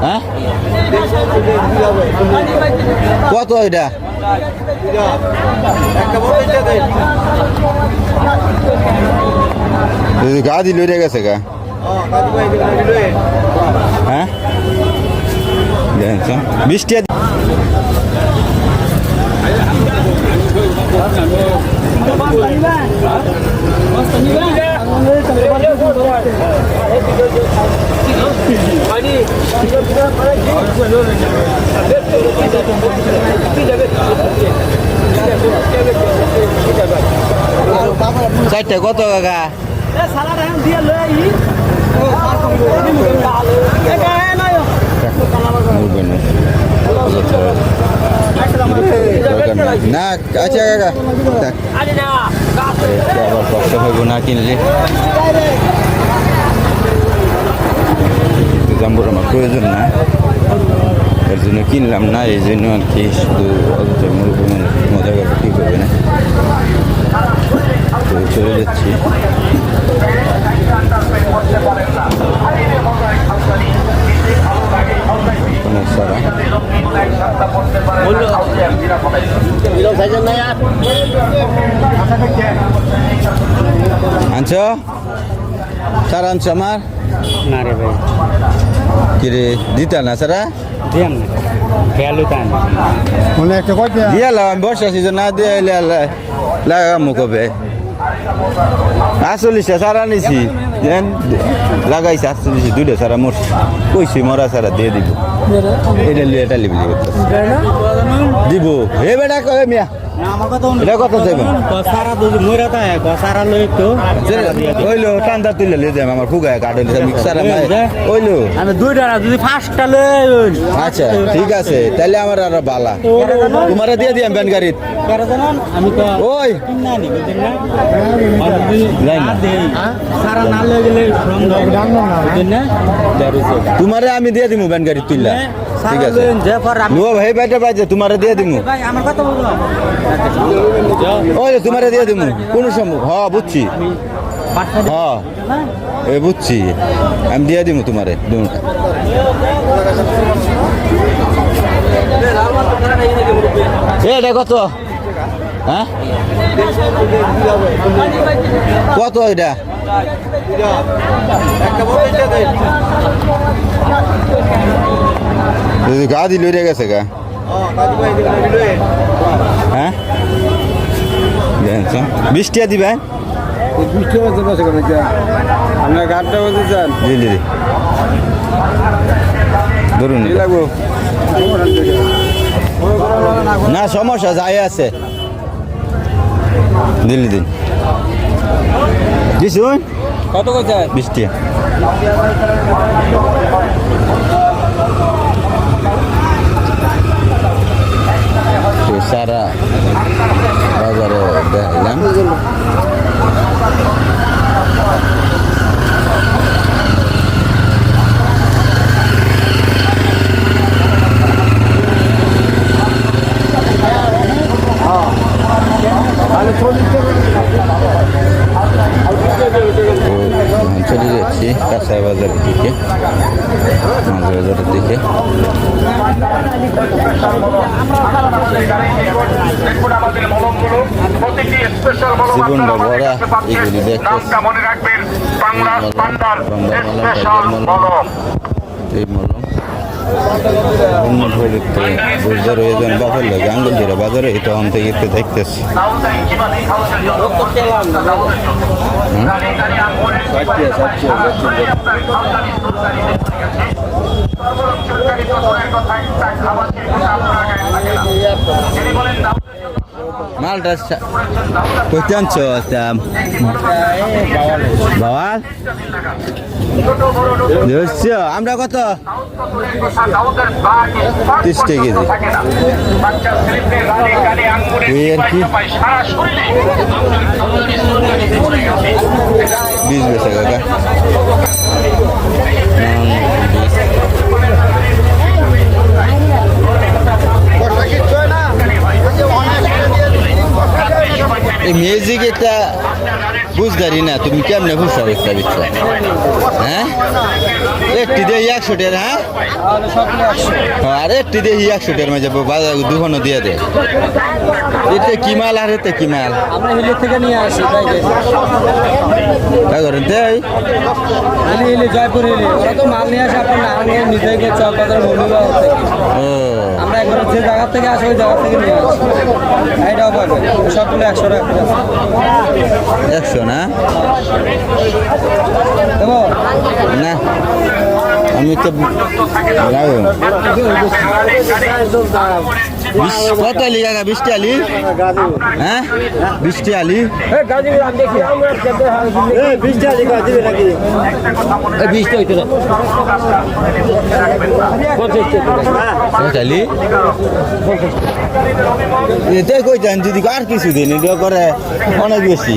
হ্যাঁ? কত এটা? গা দিল রে গেছে গা। হ্যাঁ? বৃষ্টি চারটে কত কাকা না। আচ্ছা কাকা। আবার কষ্ট হইব না কিনলে জাম্বুর আমার প্রয়োজন না। এর জন্য কিনলাম না এই জন্য আর কি শুধু অযথা মানুষ মজা করে কী করবে না। তো চলে যাচ্ছি। আনছ? সারা আনছ আমার? না রে ভাই। কিরে দিতা না সারা? দিয়াম না খেয়ালু তান। মনে একটা কয়টা দিয়ালাম আমি বর্ষা সিজন না দিয়ে লাগাম কবে? আচল্লিশটা সারা নিছি। দেন লাগাইছে আটচল্লিশে দুইটা সারা মোর কইছি মরা সারা দিয়ে দিব। এটা লিয়ে এটা লিবি দিব। হে বেটা কবে মিয়া? এটা কত লই তো ওইলো টান্দা তুলে লিয়ে যাম আমার ফুগায় কাটলে মিক্সার ওইলো? আমি দুইটা যদি পাঁচটা লই আচ্ছা ঠিক আছে তাহলে আমার আর বালা। তোমার দিয়ে দিয়াম ব্যান গাড়িত। ওই। তোমারে আমি দিয়ে দিমু ব্যান গাড়িত তুললা ঠিক আছে। যে পর আমি নো ভাই বাইটা বাইতে তোমারে দিয়ে দিমু। ভাই আমার কথা বললাম ওই যে তোমারে দিয়ে দিমু কোন সময়। হ বুঝছি। পাঁচটা এ বুঝছি। আমি দিয়ে দিমু তোমারে দুটা এটা কত? হ্যাঁ? কত এটা? গা দিল রে গেছে গা। হ্যাঁ? বৃষ্টি হচ্ছে আপনার গাড়িটা বলতে ধরুন। লাগবো না, সমস্যা, যাই আছে। দিল্লি দিন শুন কত কইছে? বৃষ্টি তো সারা বাজারে দেখাইলাম তো এখন চলে যাচ্ছি কাঁচাই বাজারের দিকে মাছ বাজারের দিকে। জীবনটা ভরা এগুলি দেখতে মনে রাখবেন বাংলা। এই মলম। প্রযুক্তি বুঝতে রয়েছেন বাজার লাগে। আঙ্গুল ধরে বাজারে তখন থেকে একটু দেখতেছি। মালটা কইতে আনছ বাবা? দেখছ আমরা কত? তিরিশ কেজি। আর কি? বীজ বেছে কাকা এই মিউজিক এটা বুঝদারি না তুমি কেমনে বুঝতে একটা বিচ্ছা হ্যাঁ? একটি দিয়ে একশো টাকা হ্যাঁ? আরে একটি দিয়ে একশো টাকার মাঝে বাজার দুখানো দিয়ে দে। এতে কি মাল আর এতে কি মাল? থেকে নিয়ে আসি তাই করেন তাই জয়পুর তো মাল নিয়ে আসে আপনার না নিয়ে নিজে চক বাজার ও। একবার যে জায়গা থেকে আসে ওই জায়গা থেকে নিয়ে আসে। এটাও পাবে সবগুলো একশো টাকা করে একশো না? দেবো? না। আমি তো কত আলি কাকা? বৃষ্টি আলি হ্যাঁ? বৃষ্টি আলি বিশটা হইতে আলি এটাই কই যান যদি আর কিছু দিন এটা করে অনেক বেশি।